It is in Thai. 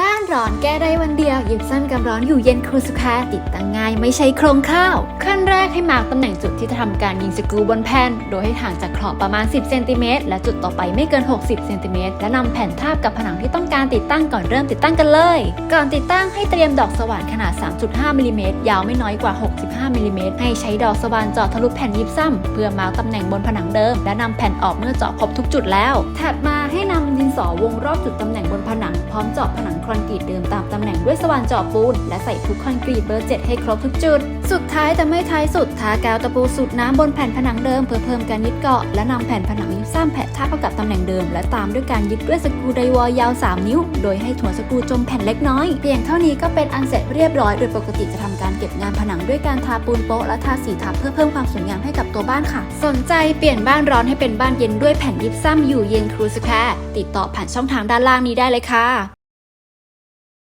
บ้านร้อนแก้ได้วันเดียวยิบซ้ำกับร้อนอยู่เย็นครูสุคาติดตั้งง่ายไม่ใช่โครงข้าว ขั้นแรกให้มาร์กตำแหน่งจุดที่จะทำการยิงสกรูบนแผ่น โดยให้ห่างจากขอบประมาณ 10 เซนติเมตรและจุดต่อไปไม่เกิน 60 เซนติเมตรและนำแผ่นทาบกับผนังที่ต้องการติดตั้งก่อนเริ่มติดตั้งกันเลย ก่อนติดตั้งให้เตรียมดอกสว่านขนาด 3.5มิลลิเมตรยาวไม่น้อยกว่า 65มิลลิเมตรให้ใช้ดอกสว่านเจาะทะลุแผ่นยิบซ้ำเพื่อมาร์กตำแหน่งบนผนังเดิม และนำแผ่นออกเมื่อเจาะครบทุกจุดแล้ว ถัดมาให้นำดินสอวงรอบจุดตำ พร้อมเจาะผนังคอนกรีตเดิมตามตำแหน่งด้วยสว่านเจาะปูน และใส่ทุกคอนกรีตเบอร์7ให้ครบทุกจุด สุดท้ายแต่ไม่ท้ายสุดทากาวตะปูสูตรน้ำบนแผ่นผนังเดิมเพื่อเพิ่มการยึดเกาะและนำแผ่นผนังยิบซ้ำแผ่นทับเข้ากับตำแหน่งเดิม และตามด้วยการยึดด้วยสกรูไดวอลยาว 3 นิ้ว โดยให้ถั่วสกรูจมแผ่นเล็กน้อยเพียงเท่านี้ก็เป็นอันเสร็จเรียบร้อยโดยปกติจะทำการเก็บงานผนังด้วยการทาปูนโป๊ะและทาสีทับเพื่อเพิ่มความสวยงามให้กับตัวบ้านค่ะ สนใจเปลี่ยนบ้านร้อนให้เป็นบ้านเย็นด้วยแผ่นยิบซ้ำอยู่เย็นครูสแควร์ติดต่อผ่านช่องทางด้านล่างนี้ได้เลยค่ะ